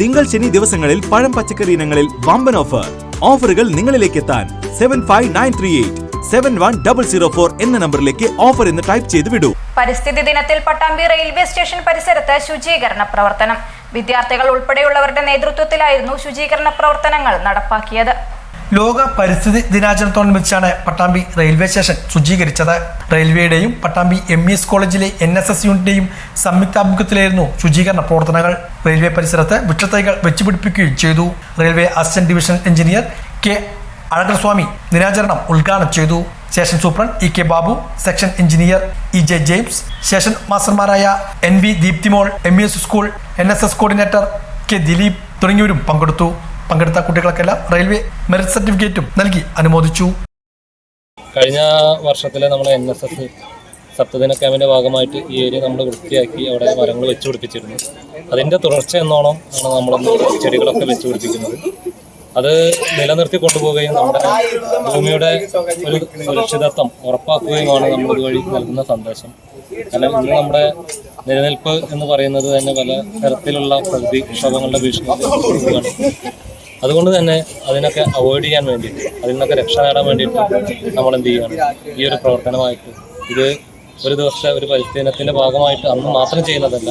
തിങ്കൾ ശനി ദിവസങ്ങളിൽ പഴം പച്ചക്കറി ഇനങ്ങളിൽ വമ്പൻ ഓഫർ ഓഫറുകൾ നിങ്ങളിലേക്ക് എത്താൻ seven five nine three eight seven one double zero four എന്ന നമ്പറിലേക്ക് ഓഫർ എന്ന് ടൈപ്പ് ചെയ്ത് വിടൂ. പരിസ്ഥിതി ദിനത്തിൽ പട്ടാമ്പി റെയിൽവേ സ്റ്റേഷൻ പരിസരത്ത് ശുചീകരണ പ്രവർത്തനം. വിദ്യാർത്ഥികൾ ഉൾപ്പെടെയുള്ളവരുടെ നേതൃത്വത്തിലായിരുന്നു ശുചീകരണ പ്രവർത്തനങ്ങൾ നടപ്പാക്കിയത്. ലോക പരിസ്ഥിതി ദിനാചരണത്തോടനുബന്ധിച്ചാണ് പട്ടാമ്പി റെയിൽവേ സ്റ്റേഷൻ ശുചീകരിച്ചത്. റെയിൽവേയുടെയും പട്ടാമ്പി എം ഇ എസ് കോളേജിലെ എൻ എസ് എസ് യൂണിറ്റിന്റെയും സംയുക്താഭിമുഖ്യത്തിലായിരുന്നു ശുചീകരണ പ്രവർത്തനങ്ങൾ. റെയിൽവേ പരിസരത്ത് വൃക്ഷത്തൈകൾ വെച്ചുപിടിപ്പിക്കുകയും ചെയ്തു. Railway assistant divisional engineer K Azhagarswamy ദിനാചരണം ഉദ്ഘാടനം ചെയ്തു. Station superintendent E K Babu section engineer E J James station മാസ്റ്റർമാരായ N V Deepthimol M E S school N S S coordinator K Dileep തുടങ്ങിയവരും പങ്കെടുത്തു. പങ്കെടുത്ത കുട്ടികൾക്കെല്ലാം റെയിൽവേ മെറിറ്റ് സർട്ടിഫിക്കറ്റും നൽകി അനുമോദിച്ചു. കഴിഞ്ഞ വർഷത്തിലെ നമ്മൾ എൻ എസ് എസ് സപ്തദിന ക്യാമ്പിന്റെ ഭാഗമായിട്ട് ഈ ഏരിയ നമ്മൾ വൃത്തിയാക്കി അവിടെ മരങ്ങൾ വെച്ചു പിടിപ്പിച്ചിരുന്നു. അതിന്റെ തുടർച്ച എന്നോണം ആണ് നമ്മൾ ചെടികളൊക്കെ വെച്ചു പിടിപ്പിക്കുന്നത്. അത് നിലനിർത്തി കൊണ്ടുപോവുകയും നമ്മുടെ ഭൂമിയുടെ ഒരു സുരക്ഷിതത്വം ഉറപ്പാക്കുകയുമാണ് നമ്മൾ ഇതുവഴി നൽകുന്ന സന്ദേശം. കാരണം ഇന്ന് നമ്മുടെ നിലനിൽപ്പ് എന്ന് പറയുന്നത് തന്നെ പല തരത്തിലുള്ള പ്രകൃതി ക്ഷോഭങ്ങളുടെ ഭീഷണിയാണ് അതുകൊണ്ട് തന്നെ അതിനൊക്കെ അവോയ്ഡ് ചെയ്യാൻ വേണ്ടിയിട്ട് അതിൽ നിന്നൊക്കെ രക്ഷ നേടാൻ വേണ്ടിയിട്ട് നമ്മൾ എന്ത് ചെയ്യണം? ഈ ഒരു പ്രവർത്തനമായിട്ട് ഇത് ഒരു ദിവസത്തെ ഒരു പരിശീലനത്തിന്റെ ഭാഗമായിട്ട് അന്ന് മാത്രം ചെയ്യുന്നതല്ല